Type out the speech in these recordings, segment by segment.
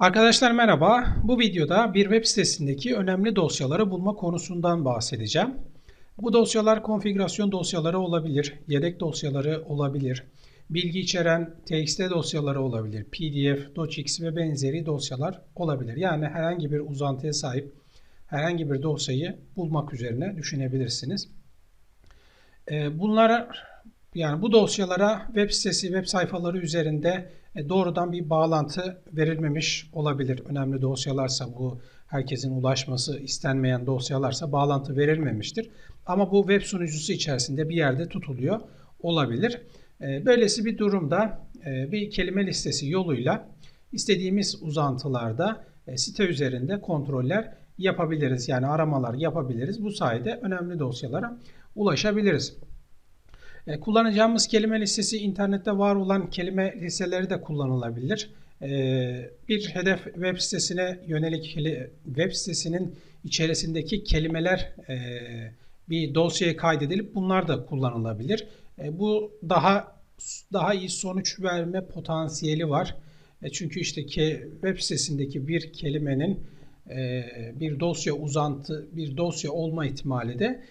Arkadaşlar merhaba. Bu videoda bir web sitesindeki önemli dosyaları bulma konusundan bahsedeceğim. Bu dosyalar konfigürasyon dosyaları olabilir, yedek dosyaları olabilir, bilgi içeren TXT dosyaları olabilir, PDF, docx ve benzeri dosyalar olabilir. Yani herhangi bir uzantıya sahip herhangi bir dosyayı bulmak üzerine düşünebilirsiniz. Ee, Bunlara yani bu dosyalara web sitesi, web sayfaları üzerinde e, doğrudan bir bağlantı verilmemiş olabilir. Önemli dosyalarsa bu herkesin ulaşması istenmeyen dosyalarsa bağlantı verilmemiştir. Ama bu web sunucusu içerisinde bir yerde tutuluyor olabilir. E, böylesi bir durumda e, bir kelime listesi yoluyla istediğimiz uzantılarda site üzerinde kontroller yapabiliriz. Yani aramalar yapabiliriz. Bu sayede önemli dosyalara ulaşabiliriz. E, kullanacağımız kelime listesi internette var olan kelime listeleri de kullanılabilir. E, bir hedef web sitesine yönelik web sitesinin içerisindeki kelimeler e, bir dosyaya kaydedilip bunlar da kullanılabilir. Bu daha daha iyi sonuç verme potansiyeli var. Çünkü işte web sitesindeki bir kelimenin bir dosya uzantı, bir dosya olma ihtimali de e,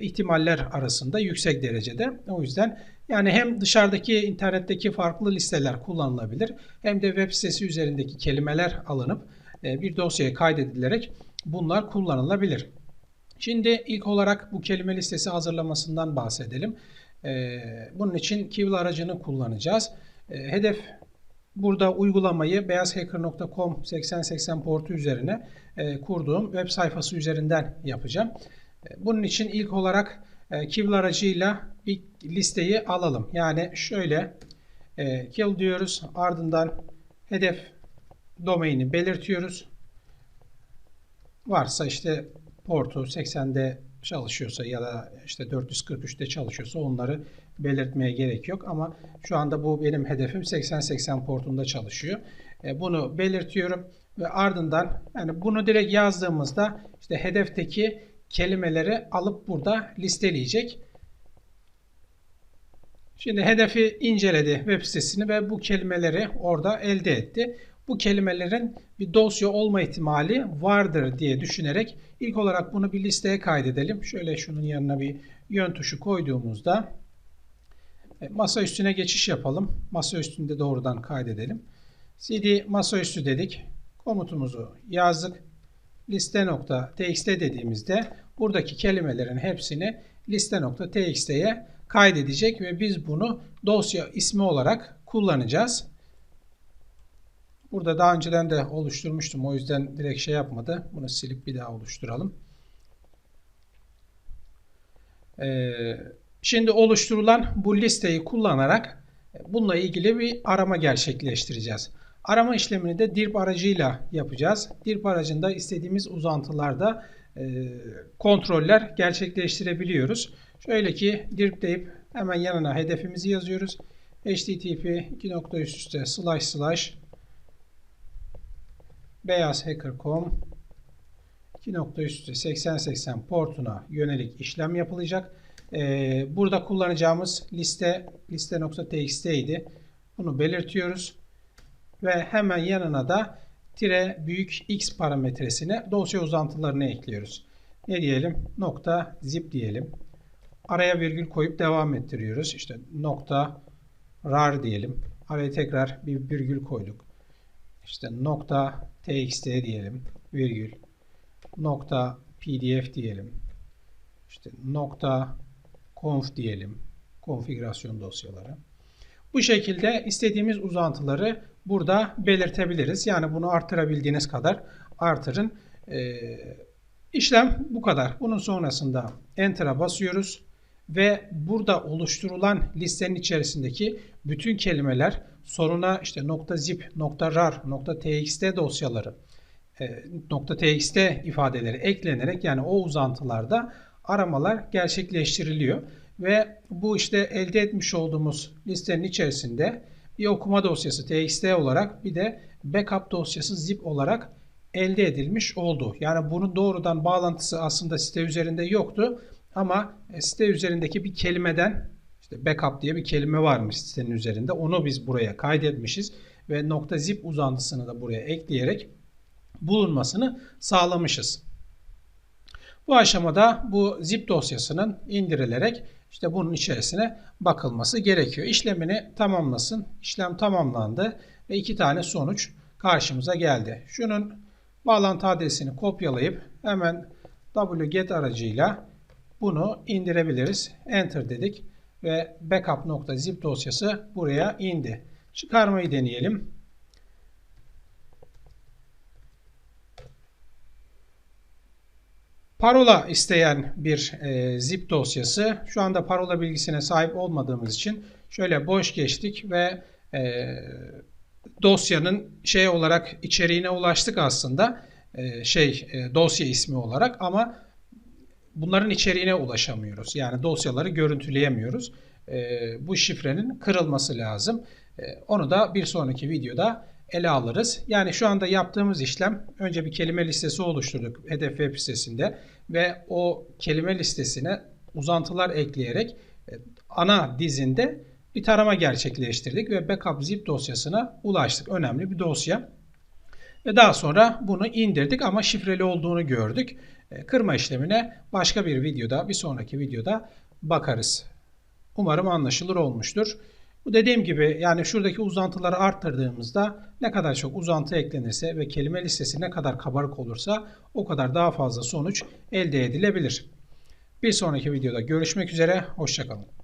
ihtimaller arasında yüksek derecede. O yüzden yani hem dışarıdaki internetteki farklı listeler kullanılabilir hem de web sitesi üzerindeki kelimeler alınıp e, bir dosyaya kaydedilerek bunlar kullanılabilir. Şimdi ilk olarak bu kelime listesi hazırlamasından bahsedelim. E, bunun için Kivl aracını kullanacağız. Hedef burada uygulamayı beyazhacker.com 8080 portu üzerine kurduğum web sayfası üzerinden yapacağım. Bunun için ilk olarak e, kill aracıyla bir listeyi alalım. Yani şöyle e, kill diyoruz. Ardından hedef domaini belirtiyoruz. Varsa işte portu 80'de çalışıyorsa ya da işte 443'te çalışıyorsa onları belirtmeye gerek yok. Ama şu anda bu benim hedefim 80-80 portunda çalışıyor. E, bunu belirtiyorum ve ardından yani bunu direkt yazdığımızda işte hedefteki kelimeleri alıp burada listeleyecek. Şimdi hedefi inceledi web sitesini ve bu kelimeleri orada elde etti. Bu kelimelerin bir dosya olma ihtimali vardır diye düşünerek ilk olarak bunu bir listeye kaydedelim. Şöyle şunun yanına bir yön tuşu koyduğumuzda e, masa üstüne geçiş yapalım. Masa üstünde doğrudan kaydedelim. cd masaüstü dedik. Komutumuzu yazdık liste.txt dediğimizde buradaki kelimelerin hepsini liste.txt'ye kaydedecek ve biz bunu dosya ismi olarak kullanacağız. Burada daha önceden de oluşturmuştum. O yüzden direkt şey yapmadı. Bunu silip bir daha oluşturalım. Ee, şimdi oluşturulan bu listeyi kullanarak bununla ilgili bir arama gerçekleştireceğiz. Arama işlemini de DIRP aracıyla yapacağız. DIRP aracında istediğimiz uzantılarda e, kontroller gerçekleştirebiliyoruz. Şöyle ki DIRP deyip hemen yanına hedefimizi yazıyoruz. http 2 nokta üst slash slash beyazhacker.com 2 nokta üst üste 8080 portuna yönelik işlem yapılacak. Ee, burada kullanacağımız liste liste.txt idi. Bunu belirtiyoruz ve hemen yanına da tire büyük x parametresine dosya uzantılarını ekliyoruz. Ne diyelim? Nokta zip diyelim. Araya virgül koyup devam ettiriyoruz. İşte nokta rar diyelim. Araya tekrar bir virgül koyduk. İşte nokta txt diyelim. Virgül. Nokta pdf diyelim. İşte nokta conf diyelim. Konfigürasyon dosyaları. Bu şekilde istediğimiz uzantıları burada belirtebiliriz. Yani bunu artırabildiğiniz kadar artırın. Ee, işlem bu kadar. Bunun sonrasında Enter'a basıyoruz ve burada oluşturulan listenin içerisindeki bütün kelimeler soruna işte .zip, .rar, .txt dosyaları, e, .txt ifadeleri eklenerek yani o uzantılarda aramalar gerçekleştiriliyor. Ve bu işte elde etmiş olduğumuz listenin içerisinde bir okuma dosyası txt olarak bir de backup dosyası zip olarak elde edilmiş oldu. Yani bunun doğrudan bağlantısı aslında site üzerinde yoktu ama e, site üzerindeki bir kelimeden işte backup diye bir kelime varmış sitenin üzerinde. Onu biz buraya kaydetmişiz ve .zip uzantısını da buraya ekleyerek bulunmasını sağlamışız. Bu aşamada bu zip dosyasının indirilerek işte bunun içerisine bakılması gerekiyor. İşlemini tamamlasın. İşlem tamamlandı ve iki tane sonuç karşımıza geldi. Şunun bağlantı adresini kopyalayıp hemen wget aracıyla bunu indirebiliriz. Enter dedik ve backup.zip dosyası buraya indi. Çıkarmayı deneyelim. Parola isteyen bir e, zip dosyası. Şu anda parola bilgisine sahip olmadığımız için şöyle boş geçtik ve e, dosyanın şey olarak içeriğine ulaştık aslında. E, şey e, dosya ismi olarak ama bunların içeriğine ulaşamıyoruz. Yani dosyaları görüntüleyemiyoruz. E, bu şifrenin kırılması lazım. E, onu da bir sonraki videoda ele alırız. Yani şu anda yaptığımız işlem önce bir kelime listesi oluşturduk hedef web sitesinde ve o kelime listesine uzantılar ekleyerek e, ana dizinde bir tarama gerçekleştirdik ve backup zip dosyasına ulaştık. Önemli bir dosya. Ve daha sonra bunu indirdik ama şifreli olduğunu gördük. E, kırma işlemine başka bir videoda, bir sonraki videoda bakarız. Umarım anlaşılır olmuştur. Bu dediğim gibi yani şuradaki uzantıları arttırdığımızda ne kadar çok uzantı eklenirse ve kelime listesi ne kadar kabarık olursa o kadar daha fazla sonuç elde edilebilir. Bir sonraki videoda görüşmek üzere. Hoşçakalın.